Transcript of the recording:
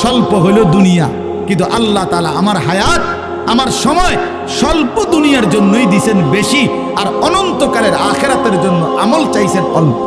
স্বল্প হলো দুনিয়া। কিন্তু আল্লাহ তালা আমার হায়াত, আমার সময় স্বল্প দুনিয়ার জন্যই দিছেন বেশি, আর অনন্তকালের আখেরাতের জন্য আমল চাইছেন অল্প।